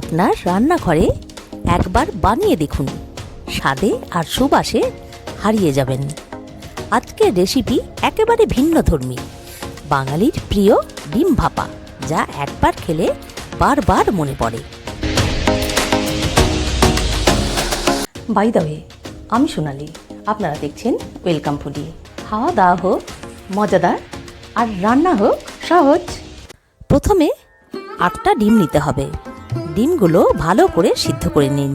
আপনার রান্নাঘরে একবার বানিয়ে দেখুন। স্বাদে আর সুবাসে হারিয়ে যাবেন। আজকের রেসিপি একেবারে ভিন্নধর্মী বাঙালির প্রিয় ডিম ভাপা যা একবার খেলে বারবার মনে পড়ে। বাই আমি সোনালি। আপনারা দেখছেন ওয়েলকাম ফুডি খাওয়া দাওয়া হোক মজাদার আর রান্না হোক সহজ। প্রথমে আটটা ডিম নিতে হবে। ডিমগুলো ভালো করে সিদ্ধ করে নিন।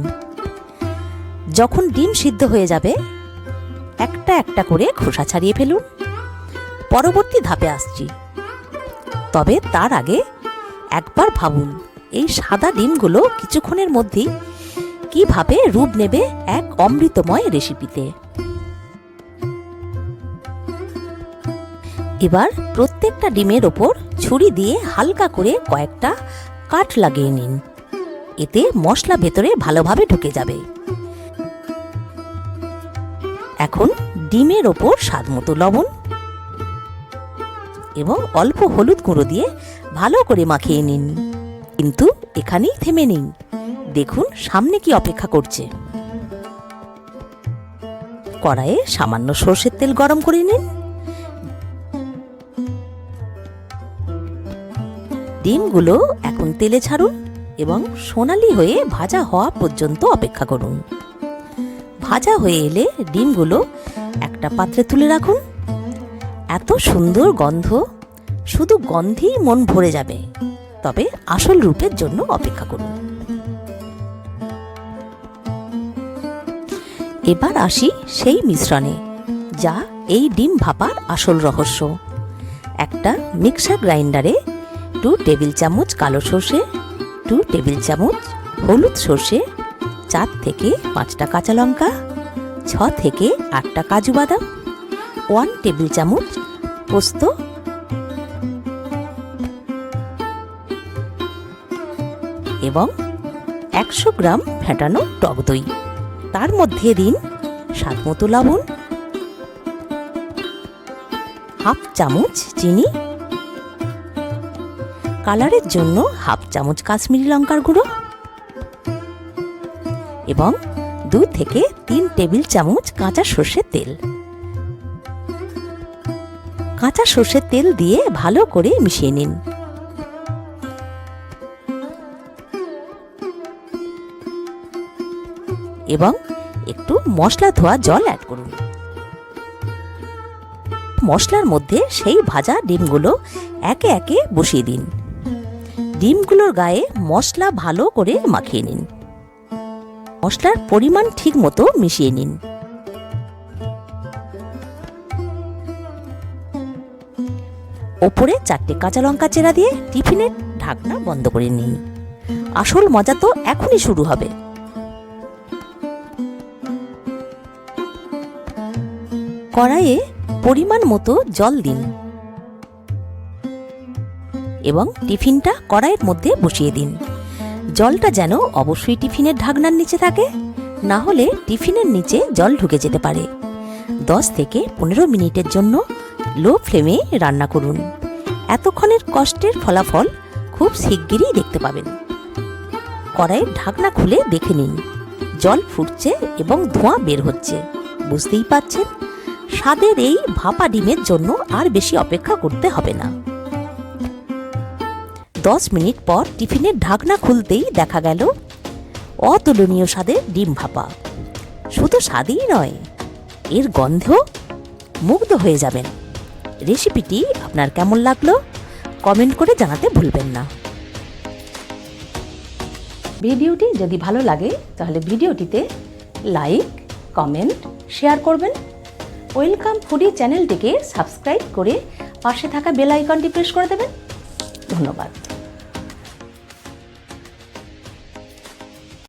যখন ডিম সিদ্ধ হয়ে যাবে, একটা একটা করে খোসা ছাড়িয়ে ফেলুন। পরবর্তী ধাপে আসছি। তবে তার আগে একবার ভাবুন, এই সাদা ডিমগুলো কিছুক্ষণের মধ্যেই কীভাবে রূপ নেবে এক অমৃতময় রেসিপিতে। এবার প্রত্যেকটা ডিমের ওপর ছুরি দিয়ে হালকা করে কয়েকটা কাঠ লাগিয়ে নিন। এতে মশলা ভেতরে ভালোভাবে ঢুকে যাবে। এখন ডিমের ওপর স্বাদ মতো লবণ এবং অল্প হলুদ গুঁড়ো দিয়ে ভালো করে মাখিয়ে নিন। কিন্তু এখানেই থেমে নিন। দেখুন সামনে কি অপেক্ষা করছে। কড়াইয়ে সামান্য সর্ষের তেল গরম করে নিন। ডিমগুলো এখন তেলে ছাড়ুন। এবং সোনালি হয়ে ভাজা হওয়া পর্যন্ত অপেক্ষা করুন। ভাজা হয়ে এলে ডিমগুলো একটা পাত্রে তুলে রাখুন। এত সুন্দর গন্ধ, শুধু গন্ধেই মন ভরে যাবে, তবে আসল রূপের জন্য অপেক্ষা করুন। এবার আসি সেই মিশ্রণে, যা এই ডিম ভাপার আসল রহস্য। একটা মিক্সার গ্রাইন্ডারে টু টেবিল চামচ কালো সর্ষে টু টেবিল চামচ, হলুদ সর্ষে, চার থেকে পাঁচটা কাঁচা লঙ্কা, ছ থেকে আটটা কাজু বাদাম ওয়ান টেবিল চামচ পোস্ত। এবং একশো গ্রাম ফেটানো টক দই। তার মধ্যে দিন স্বাদ মতো লবণ, হাফ চামচ চিনি কালারের জন্য হাফ চামচ কাশ্মীরি লঙ্কার গুঁড়ো এবং দু থেকে তিন টেবিল চামচ কাঁচা সর্ষের তেল। কাঁচা সর্ষের তেল দিয়ে ভালো করে মিশিয়ে নিন। এবং একটু মশলা ধোয়া জল অ্যাড করুন। মশলার মধ্যে সেই ভাজা ডিমগুলো একে একে বসিয়ে দিন। ডিমগুলোর গায়ে মশলা ভালো করে মাখিয়ে নিন। মশলার পরিমাণ ঠিক মতো মিশিয়ে নিন। ওপরে চারটে কাঁচা লঙ্কা চেরা দিয়ে টিফিনের ঢাকনা বন্ধ করে নিন। আসল মজা তো এখনই শুরু হবে। কড়াইয়ে পরিমাণ মতো জল দিন। এবং টিফিনটা কড়াইয়ের মধ্যে বসিয়ে দিন। জলটা যেন অবশ্যই টিফিনের ঢাকনার নিচে থাকে, না হলে টিফিনের নিচে জল ঢুকে যেতে পারে। দশ থেকে পনেরো মিনিটের জন্য লো ফ্লেমে রান্না করুন। এতক্ষণের কষ্টের ফলাফল খুব শিগগিরই দেখতে পাবেন। কড়াইয়ের ঢাকনা খুলে দেখে নিন। জল ফুটছে এবং ধোঁয়া বের হচ্ছে। বুঝতেই পারছেন? স্বাদের এই ভাপা ডিমের জন্য আর বেশি অপেক্ষা করতে হবে না। দশ মিনিট পর টিফিনের ঢাকনা খুলতেই দেখা গেল অতুলনীয় স্বাদের ডিম ভাপা। শুধু স্বাদেই নয়, এর গন্ধেও মুগ্ধ হয়ে যাবেন। রেসিপিটি আপনার কেমন লাগল কমেন্ট করে জানাতে ভুলবেন না। ভিডিওটি যদি ভালো লাগে, তাহলে ভিডিওটিতে লাইক, কমেন্ট, শেয়ার করবেন। ওয়েলকাম ফুডি চ্যানেলটিকে সাবস্ক্রাইব করে পাশে থাকা বেল আইকনটি প্রেস করে দেবেন। ধন্যবাদ।